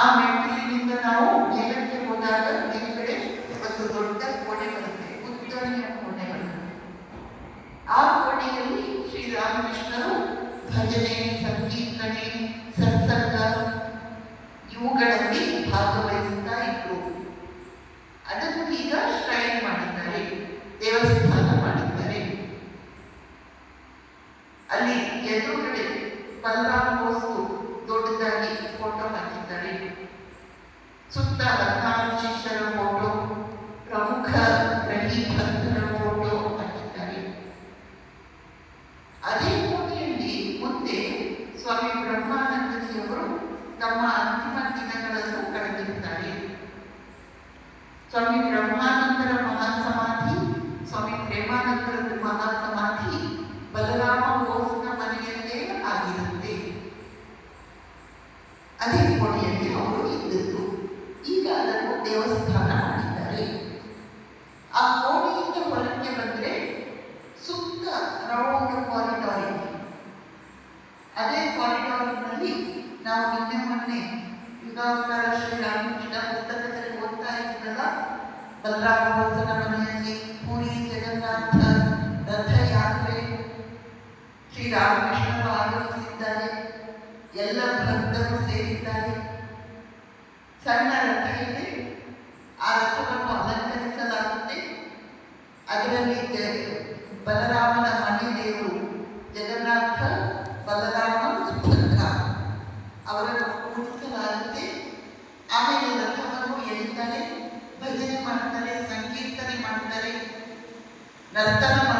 ಆ ಮೆಟ್ಟಿಲಿನಿಂದ ನಾವು ಮೇಲಕ್ಕೆ ಹೋದಾಗ ಮೇಲ್ಗಡೆ ಒಂದು ದೊಡ್ಡ ಕೋಣೆ ಬರುತ್ತೆ ಉದ್ದನೆಯ ಕೋಣೆ ಬರುತ್ತೆ. ಆ ಕೋಣೆಯಲ್ಲಿ ಶ್ರೀರಾಮಕೃಷ್ಣರು ಭಜನೆ, ಸಂಕೀರ್ತನೆ, ಸತ್ಸಂಗ ಇವುಗಳಲ್ಲಿ ಭಾಗವಹಿಸುತ್ತಾ ಇದ್ರು. ಅದನ್ನು ಈಗ ಶ್ರೈನ್ ಮಾಡಿದ್ದಾರೆ, ದೇವಸ್ಥಾನ ಮಾಡಿದ್ದಾರೆ. ಅಲ್ಲಿ ಎದುರುಗಡೆ ಬಲರಾಮ್ ಬೋಸ್ ದೊಡ್ಡದಾಗಿ ಫೋಟೋ ಹಾಕಿದ್ದಾರೆ ಸುತ್ತ ಹದಿನಾರು ಶಿಷ್ಯರ ಫೋಟೋ ಪ್ರಮುಖ ಗ್ರಹಿ ಭಕ್ತರ ಫೋಟೋ ಹಾಕಿದ್ದಾರೆ ಅದೇ ಕೋಣೆಯಲ್ಲಿ ಮುಂದೆ ಸ್ವಾಮಿ ಬ್ರಹ್ಮಾನಂದಜಿಯವರು ತಮ್ಮ ಅಂತಿಮ ದಿನಗಳನ್ನು ಕಳೆದಿರುತ್ತಾರೆ. ಸ್ವಾಮಿ ಬ್ರಹ್ಮಾನಂದರ ಮಹಾಸಮಾಧಿ, ಸ್ವಾಮಿ ಪ್ರೇಮಾನಂದರ ಮಹಾಸಮಾಧಿ ಬಲರಾಮ ಬೋಸ್ನ ಮನೆಯಲ್ಲೇ ಆಗಿರುತ್ತೆ. ಅದೇ ಕೋಣೆಯಲ್ಲಿ ಅವರು ಇದ್ದದ್ದು ಈಗ ಅದನ್ನು ದೇವಸ್ಥಾನ ಯುಗಾವತಾರ ಶ್ರೀರಾಮಕೃಷ್ಣ ಪುಸ್ತಕದಲ್ಲಿ ಓದ್ತಾ ಇದ್ರಲ್ಲ ಬಲರಾಮ ಬೋಸನ ಮನೆಯಲ್ಲಿ ಪುರಿ ಶ್ರೀರಾಮಕೃಷ್ಣರು ಆಗಮಿಸಿದ್ದಾರೆ, ಎಲ್ಲ ಭಕ್ತರು ಸೇರಿದ್ದಾರೆ. ಸಣ್ಣ ರಥ ಆ ರಥವನ್ನು ಅಲಂಕರಿಸಲಾಗುತ್ತೆ. ಅದರಲ್ಲಿ ಜ- na